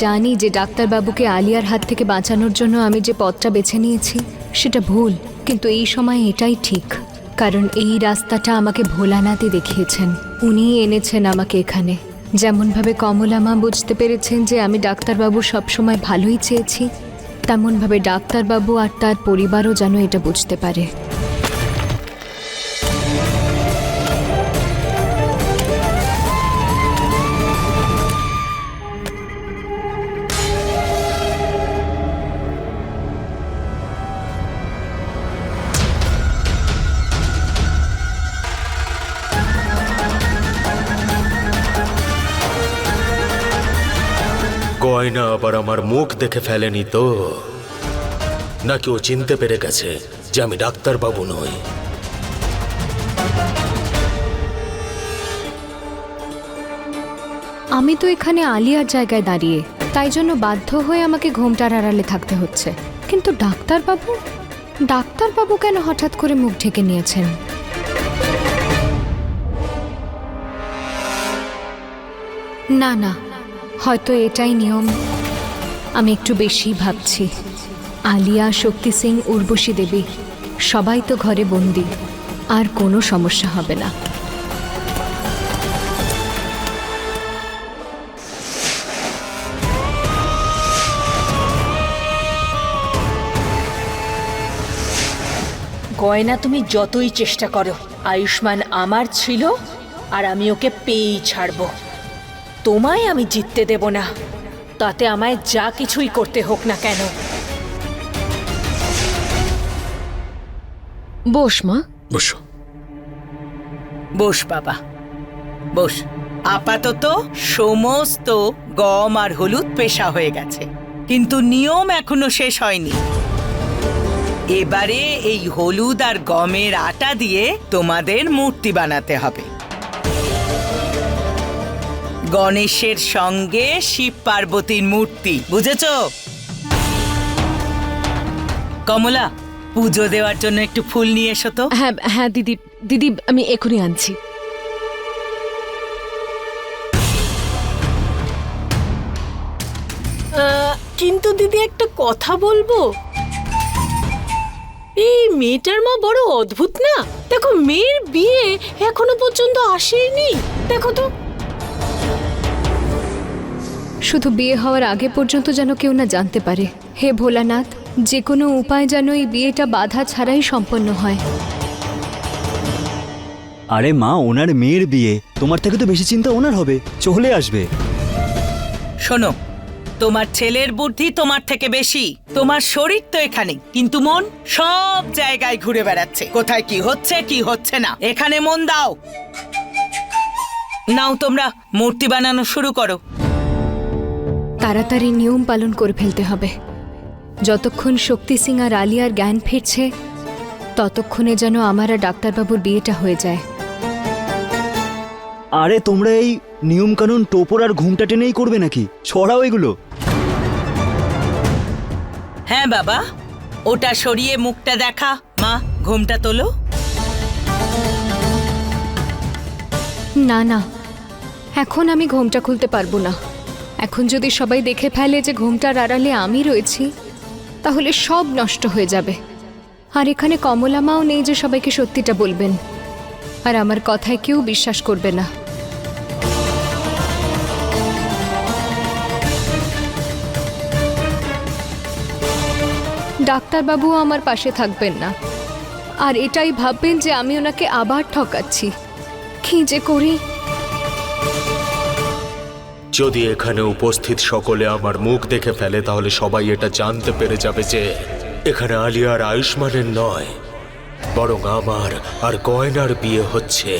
জানি যে ডাক্তারবাবুকে আলিয়ার হাত থেকে বাঁচানোর জন্য আমি যে পথটা বেছে নিয়েছি, সেটা ভুল। কিন্তু এই সময় এটাই ঠিক। কারণ এই রাস্তাটা আমাকে ভোলানাথই দেখিয়েছেন। উনিই এনেছেন আমাকে এখানে। যেমনভাবে কমলা মা বুঝতে পেরেছেন যে আমি ডাক্তারবাবু সবসময় ভালোই চেয়েছি, তেমনভাবে ডাক্তারবাবু আর তার পরিবারও যেন এটা বুঝতে পারে। গয়না আবার আমার মুখ দেখে ফেলেনি তো? নাকি ও চিনতে পেরে গেছে যে আমি ডাক্তারবাবু নই? আমি তো এখানে আলিয়ার জায়গায় দাঁড়িয়ে, তাই জন্য বাধ্য হয়ে আমাকে ঘোমটার আড়ালে থাকতে হচ্ছে। কিন্তু ডাক্তারবাবু? ডাক্তারবাবু কেন হঠাৎ করে মুখ ঢেকে নিয়েছেন? না না হয়তো এটাই নিয়ম। আমি একটু বেশি ভাবছি। আলিয়া, শক্তি সিং, উর্বশী দেবী, সবাই তো ঘরে বন্দি। আর কোনো সমস্যা হবে না। গয়না তুমি যতই চেষ্টা করো, আয়ুষ্মান আমার ছিল, আর আমি ওকে পেয়েই ছাড়বো। তোমায় আমি জিততে দেব না। তাতে আমায় যা কিছুই করতে হোক না কেন। বস মা। বসো। বস বাবা। বস আপাতত সমস্ত গম আর হলুদ পেশা হয়ে গেছে। কিন্তু নিয়ম এখনও শেষ হয়নি। এবারে এই হলুদ আর গমের আটা দিয়ে তোমাদের মূর্তি বানাতে হবে। গণেশের সঙ্গে শিব পার্বতীর মূর্তি বুঝেছ? কমলা পুজো দেওয়ার জন্য একটু ফুল নিয়ে এসো তো। হ্যাঁ হ্যাঁ দিদি দিদি আমি এখনই আনছি। কিন্তু দিদি একটা কথা বলব? এই মেয়েটার মা বড় অদ্ভুত না? দেখো মেয়ের বিয়ে এখনও পর্যন্ত আসেনি। দেখো তো শুধু বিয়ে হওয়ার আগে পর্যন্ত যেন কেউ না জানতে পারে। হে ভোলানাথ যে কোনো উপায় যেন এই বিয়েটা বাধা ছাড়াই সম্পন্ন হয়। আরে মা ওনার মেয়ের বিয়ে। তোমার থেকে তো বেশি চিন্তা ওনার হবে। চলে আসবে। শোনো তোমার ছেলের বুদ্ধি তোমার থেকে বেশি। তোমার শরীর তো এখানে কিন্তু মন সব জায়গায় ঘুরে বেড়াচ্ছে। কোথায় কি হচ্ছে কি হচ্ছে না এখানে মন দাও। নাও তোমরা মূর্তি বানানো শুরু করো। তাড়াতাড়ি নিয়ম পালন করে ফেলতে হবে। যতক্ষণ শক্তি সিং আর আলিয়ার জ্ঞান ফিরছে ততক্ষণে যেন আমার আর ডাক্তারবাবুর বিয়েটা হয়ে যায়। আরে তোমরা এই নিয়ম কানুন টোপর আর ঘুমটা টেনেই করবে নাকি? ছড়াও এগুলো। হ্যাঁ বাবা ওটা সরিয়ে মুখটা দেখা। মা ঘুমটা তোলো। না না এখন আমি ঘোমটা খুলতে পারব না। এখন যদি সবাই দেখে ফেলে যে ঘুমটার আড়ালে আমি রয়েছি, তাহলে সব নষ্ট হয়ে যাবে। আর এখানে কমলা মাও নেই যে সবাইকে সত্যিটা বলবেন। আর আমার কথায় কেউ বিশ্বাস করবে না। ডাক্তারবাবুও আমার পাশে থাকবেন না। আর এটাই ভাববেন যে আমি ওনাকে আবার ঠকাচ্ছি। কি যে করি? যদি এখানে উপস্থিত সকলে আমার মুখ দেখে ফেলে, তাহলে সবাই এটা জানতে পেরে যাবে যে এখানে আলিয়ার আয়ুষ্মানের নয়, বরং আমার আর গয়নার বিয়ে হচ্ছে।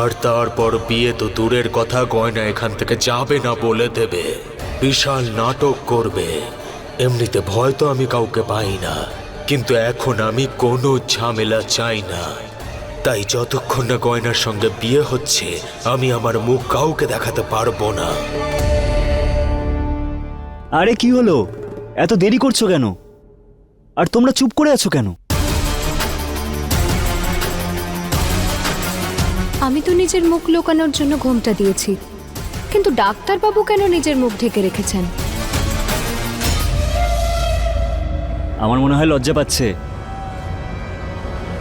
আর তারপর বিয়ে তো দূরের কথা, গয়না এখান থেকে যাবে না বলে দেবে। বিশাল নাটক করবে। এমনিতে ভয় তো আমি কাউকে পাই না, কিন্তু এখন আমি কোনো ঝামেলা চাই না। তাই যতক্ষণ না গয়নার সঙ্গে বিয়ে হচ্ছে আমি আমার মুখ কাউকে দেখাতে পারব না। আরে কি হলো? এত দেরি করছ কেন? আর তোমরা চুপ করে আছো কেন? আমি তো নিজের মুখ লোকানোর জন্য ঘোমটা দিয়েছি। কিন্তু ডাক্তারবাবু কেন নিজের মুখ ঢেকে রেখেছেন? আমার মনে হয় লজ্জা পাচ্ছে।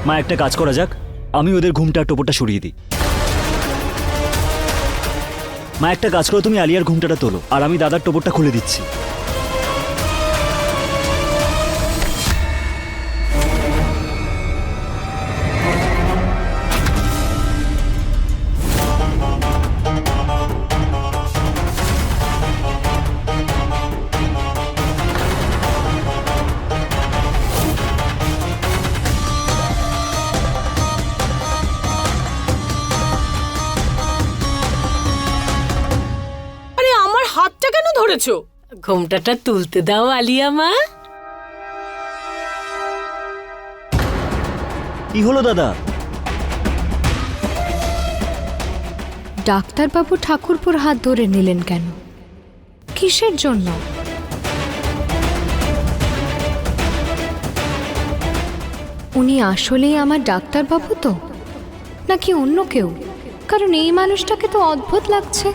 মা একটা কাজ করা যাক। আমি ওদের ঘুমটা, টোপরটা সরিয়ে দিই। মা, একটা কাজ করো, তুমি আলিয়ার ঘুমটাটা তোলো, আর আমি দাদার টোপরটা খুলে দিচ্ছি। কেন ধরেছো ঘোমটাটা তুলতে দাও আলিয়া মা। কি হলো দাদা? ডাক্তারবাবু ঠাকুরপুর হাত ধরে নিলেন কেন? কিসের জন্য? উনি আসলেই আমার ডাক্তারবাবু তো? নাকি অন্য কেউ? কারণ এই মানুষটাকে তো অদ্ভুত লাগছে।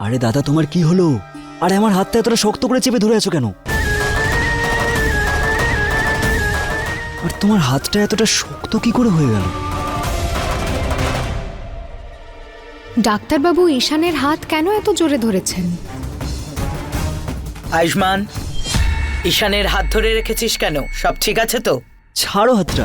আরে দাদা তোমার কি হলো? আরে আমার হাতটা এতটা শক্ত করে চেপে ধরে আছো কেন? আর তোমার হাতটা এতটা শক্ত কি করে হয়ে গেল? ডাক্তারবাবু ঈশানের হাত কেন এত জোরে ধরেছেন? আয়ুষ্মান ঈশানের হাত ধরে রেখেছিস কেন? সব ঠিক আছে তো? ছাড়ো হাতটা।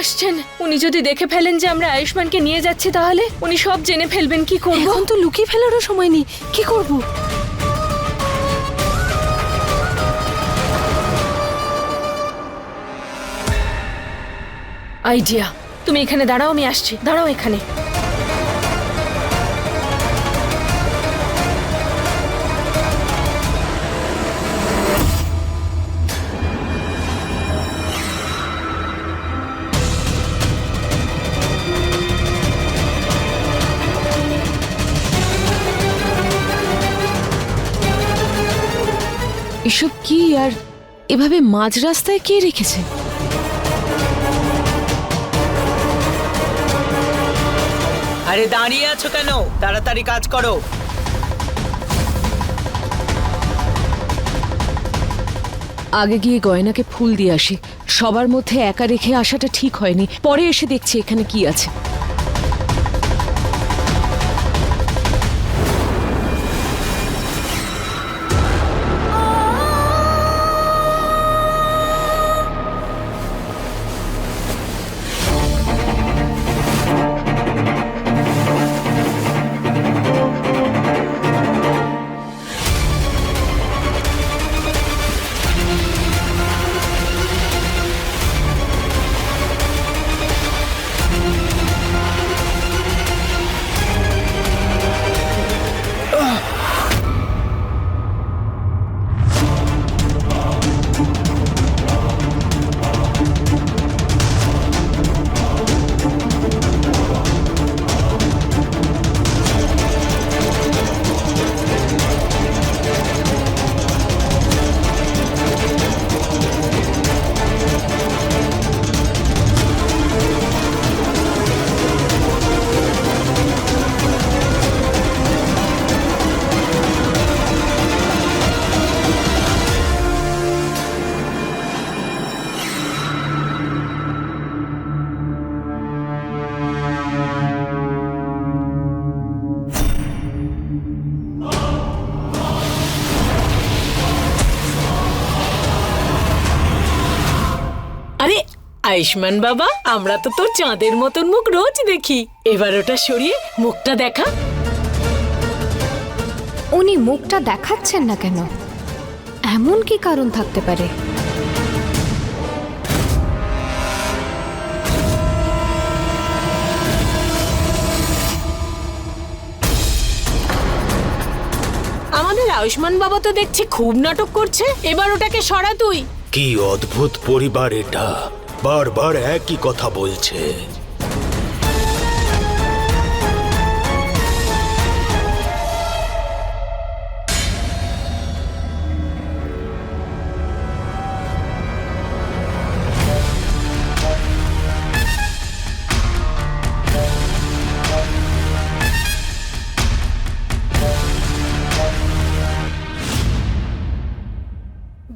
আসছেন। উনি যদি দেখে ফেলেন যে আমরা আয়ুষ্মানকে নিয়ে যাচ্ছি তাহলে উনি সব জেনে ফেলবেন কি করব। এখন তো লুকিয়ে ফেলারও সময় নেই। কি করব? আইডিয়া। তুমি এখানে দাঁড়াও আমি আসছি। দাঁড়াও এখানে। আর এভাবে মাঝ রাস্তায় কে রেখেছে? আরে দাঁড়িয়ে আছো কেন? তাড়াতাড়ি কাজ করো। আগে গিয়ে গয়নাকে ফুল দিয়ে আসি। সবার মধ্যে একা রেখে আসাটা ঠিক হয়নি। পরে এসে দেখছি এখানে কি আছে। আয়ুষ্মান বাবা আমরা তো তোর চাঁদের মতন মুখ রোজ দেখি। এবার ওটা সরিয়ে মুখটা দেখা। উনি মুখটা দেখাচ্ছেন না কেন? এমন কি কারণ থাকতে পারে? আমাদের আয়ুষ্মান বাবা তো দেখছি খুব নাটক করছে। এবার ওটাকে সরা তুই। কি অদ্ভুত পরিবার এটা। বারবার একই কথা বলছে।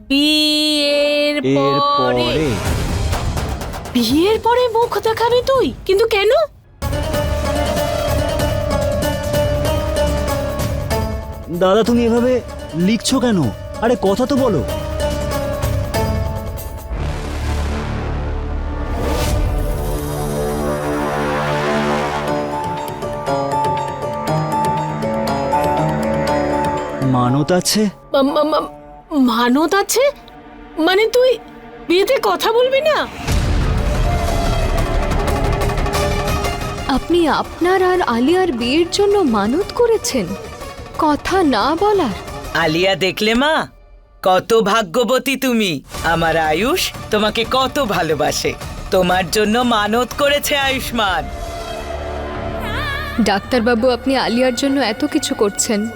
বিয়ের পরে এরপরে বিয়ের পরে মুখ দেখাবি তুই? কিন্তু কেন? দাদা তুমি এভাবে লিখছো কেন? আরে কথা তো বলো। মানত আছে? মানত আছে? মানে তুই বিয়েতে কথা বলবি না? আপনি আপনার আর আলিয়ার বিয়ের জন্য মানত করেছেন। কথা না বলার। আলিয়া দেখলে মা কত ভাগ্যবতী তুমি। আমার আয়ুষ তোমাকে কত ভালোবাসে। তোমার জন্য মানত করেছে আয়ুষ্মান। ডাক্তারবাবু আপনি আলিয়ার জন্য এত কিছু করছেন।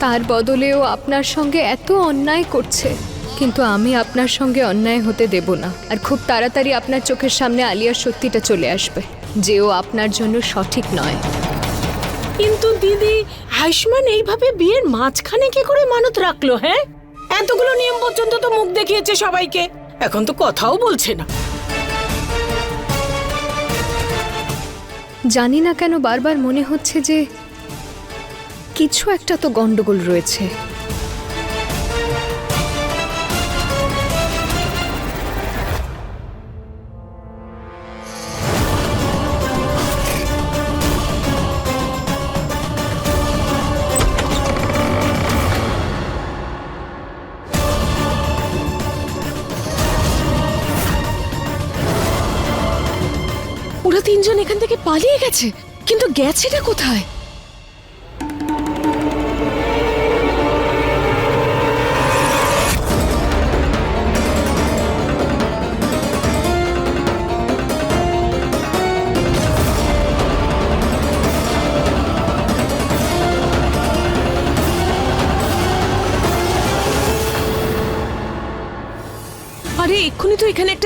তার বদলেও আপনার সঙ্গে এত অন্যায় করছে। কিন্তু আমি আপনার সঙ্গে অন্যায় হতে দেব না। আর খুব তাড়াতাড়ি আপনার চোখের সামনে আলিয়ার সত্যিটা চলে আসবে। যে ও আপনার জন্য সঠিক নয়। কিন্তু দিদি আয়ুষ্মান এইভাবে বিয়ের মাঝখানে কি করে মানত রাখল হ্যাঁ? এতগুলো নিয়ম পর্যন্ত তো মুখ দেখিয়েছে সবাইকে। এখন তো কথাও বলছে না। জানি না কেন বারবার মনে হচ্ছে যে কিছু একটা তো গন্ডগোল রয়েছে। পালিয়ে গেছে কিন্তু গেছেটা কোথায়?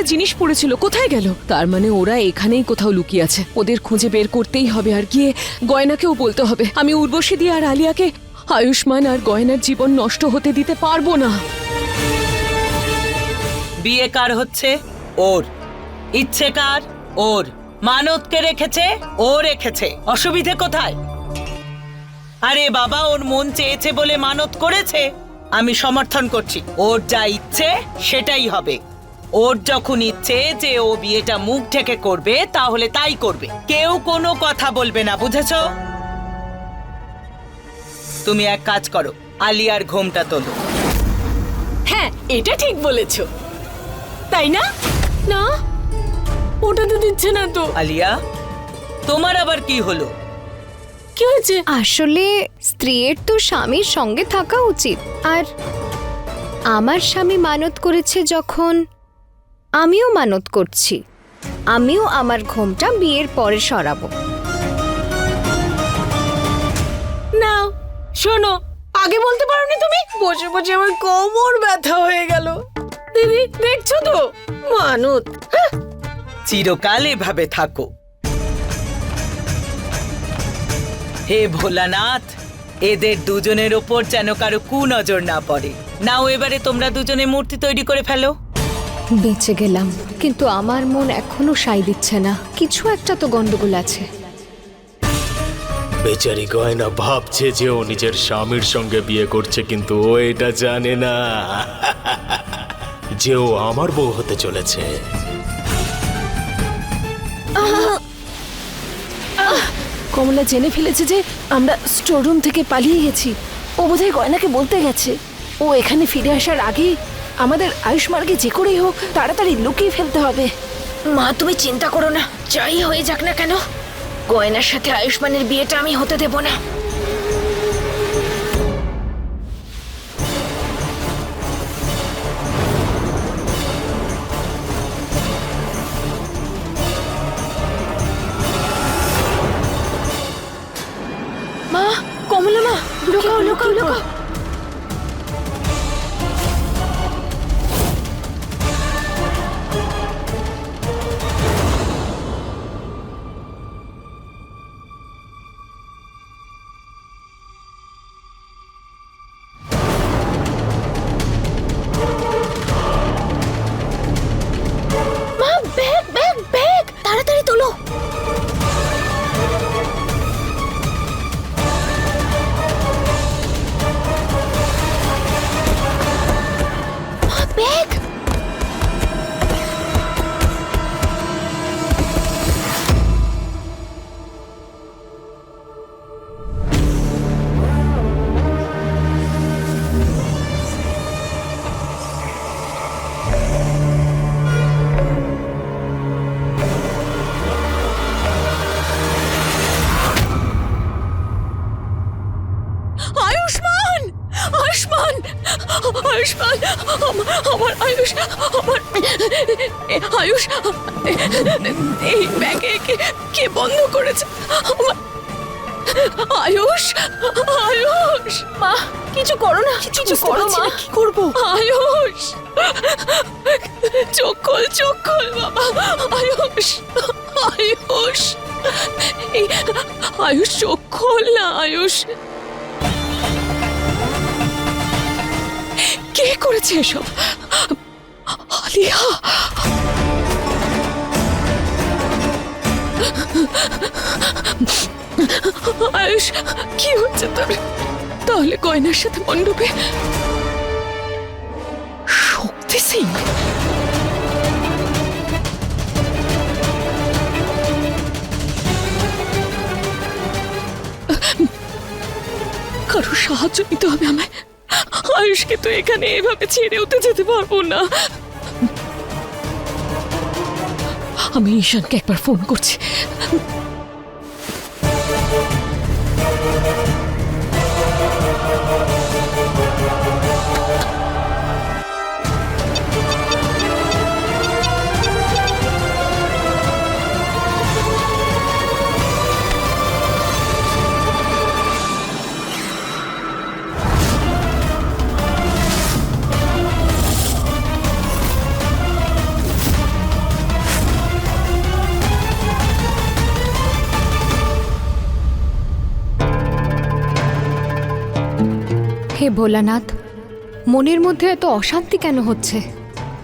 জিনিস পড়েছিল, কোথায় গেল? তার মানে ওরা এখানেই কোথাও লুকিয়ে আছে। ওদের খুঁজে বের করতেই হবে আর গিয়ে গয়নাকেও বলতে হবে। আমি উর্বশী দিয়ে আর আলিয়াকে আয়ুষ্মান আর গয়নার জীবন নষ্ট হতে দিতে পারব না। বিয়ে কার হচ্ছে? ওর। ইচ্ছে কার? ওর। মানতকে রেখেছে? ও রেখেছে। অসুবিধে কোথায়? আরে বাবা, ওর মন চেয়েছে বলে মানত করেছে। আমি সমর্থন করছি। ওর যা ইচ্ছে, সেটাই হবে। ওর যখন ইচ্ছে যে ও বিয়েটা মুখ ঢেকে করবে তাহলে তাই করবে। কেউ কোনো কথা বলবে না বুঝেছ? তুমি এক কাজ করো আলিয়ার ঘোমটা তোলো। হ্যাঁ এটা ঠিক বলেছ। তাই না? না ওটা তো দিচ্ছে না তো। আলিয়া তোমার আবার কি হলো? কি হয়েছে? আসলে স্ত্রীর তো স্বামীর সঙ্গে থাকা উচিত। আর আমার স্বামী মানত করেছে যখন আমিও মানত করছি। আমিও আমার ঘোমটা বিয়ের পরে সরাবো। না শোনো আগে বলতে পারোনি তুমি? বসে বসে আমার কোমর ব্যথা হয়ে গেল। দিদি দেখছ তো? মানত। হ্যাঁ, চিরকাল এভাবে থাকো। হে ভোলানাথ এদের দুজনের ওপর যেন কারও কু নজর না পড়ে। নাও এবারে তোমরা দুজনে মূর্তি তৈরি করে ফেলো। বেঁচে গেলাম কিন্তু আমার মন এখনও সাই দিচ্ছে না। কিছু একটা তো গন্ডগোল আছে। বেচারি গয়না ভাবছে যে ও নিজের স্বামীর সঙ্গে বিয়ে করছে কিন্তু ও এটা জানে না। যে ও আমার বউ হতে চলেছে। কমলা জেনে ফেলেছে যে আমরা স্টোররুম থেকে পালিয়ে গেছি। ও বোধহয় গয়নাকে বলতে গেছে। ও এখানে ফিরে আসার আগেই আমাদের আয়ুষ্মানকে যে করেই হোক, তাড়াতাড়ি লুকিয়ে ফেলতে হবে। মা, তুমি চিন্তা করো না। যাই হয়ে যাক না কেন? গয়নার সাথে আয়ুষ্মানের বিয়েটা আমি হতে দেব না। এই ব্যাগে কে কে বন্ধ করেছে? আয়ুষ আয়ুষ। মা কিছু করো না কিছু করো মা। কি করব? আয়ুষ। চোখ খোল চোখ খোল বাবা। আয়ুষ আয়ুষ। আয়ুষ চোখ খোল না আয়ুষ। কে করেছে এসব? আলিয়া। আয়ুষ, কি হচ্ছে তোর? তাহলে গয়নার সাথে মণ্ডপে শক্তি সিং? কারও সাহায্য নিতে হবে আমায়। আয়ুষকে তো এখানে এভাবে ছেড়েও তো যেতে পারব না। আমি ঈশানকে একবার ফোন করছি। হে ভোলানাথ, মনের মধ্যে এত অশান্তি কেন হচ্ছে?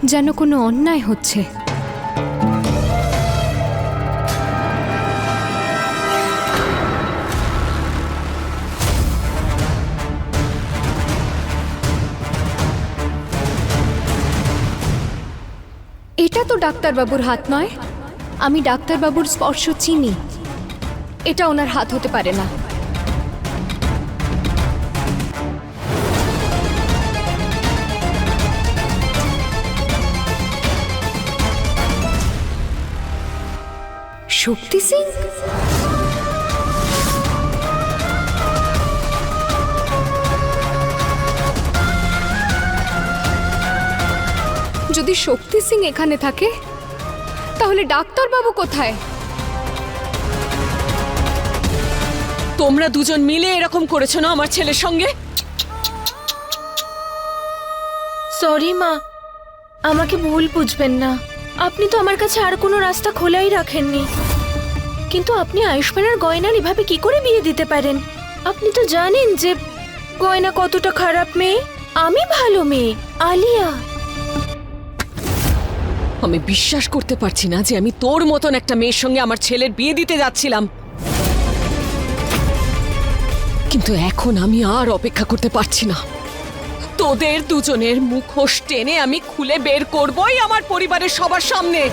যেন কোনো অন্যায় হচ্ছে। এটা তো ডাক্তারবাবুর হাত নয়। আমি ডাক্তারবাবুর স্পর্শ চিনি। এটা ওনার হাত হতে পারে না। শক্তি সিং? যদি শক্তি সিং এখানে থাকে তাহলে ডাক্তারবাবু কোথায়? তোমরা দুজন মিলে এরকম করেছ না আমার ছেলের সঙ্গে? সরি মা আমাকে ভুল বুঝবেন না। আপনি তো আমার কাছে আর কোনো রাস্তা খোলাই রাখেননি। কিন্তু আপনি আয়ুষ্মানের গয়নার এভাবে কি করে বিয়ে দিতে পারেন? আপনি তো জানেন যে গয়না কতটা খারাপ মেয়ে। আমি ভালো মেয়ে, আলিয়া। আমি বিশ্বাস করতে পারছি না যে আমি তোর মতন একটা মেয়ের সঙ্গে আমার ছেলের বিয়ে দিতে যাচ্ছিলাম। কিন্তু এখন আমি আর অপেক্ষা করতে পারছি না। তোদের দুজনের মুখোশ টেনে আমি খুলে বের করবই আমার পরিবারের সবার সামনে।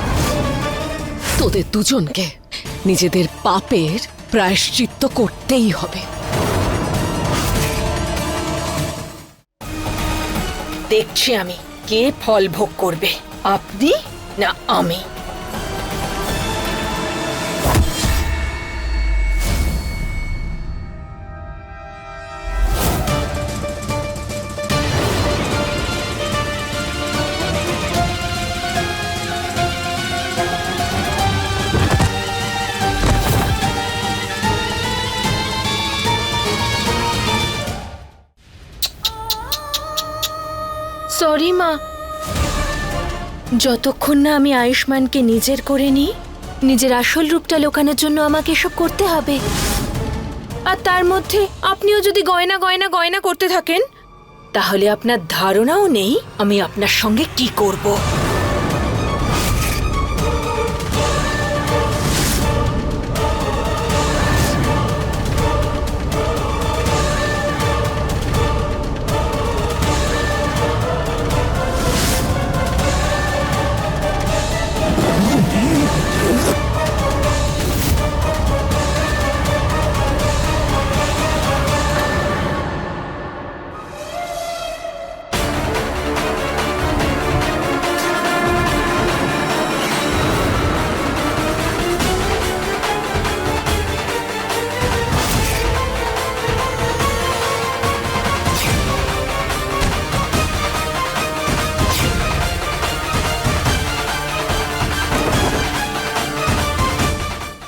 তোদের দুজনকে নিজেদের পাপের প্রায়শ্চিত্ত করতেই হবে। দেখছি আমি কে ফল ভোগ করবে। আপনি না আমি? যতক্ষণ না আমি আয়ুষ্মানকে নিজের করে নিই, নিজের আসল রূপটা লোকানোর জন্য আমাকে এসব করতে হবে। আর তার মধ্যে আপনিও যদি গয়না গয়না গয়না করতে থাকেন, তাহলে আপনার ধারণাও নেই আমি আপনার সঙ্গে কি করব।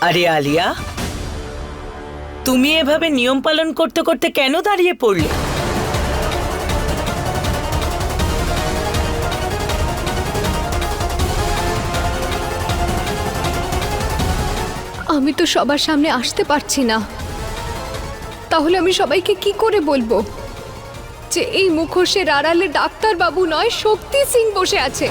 আরে আলিয়া, তুমি এভাবে নিয়ম পালন করতে করতে কেন দাঁড়িয়ে পড়লে? আমি তো সবার সামনে আসতে পারছি না। তাহলে আমি সবাইকে কি করে বলব? যে এই মুখোশের আড়ালে ডাক্তারবাবু নয়, শক্তি সিং বসে আছে।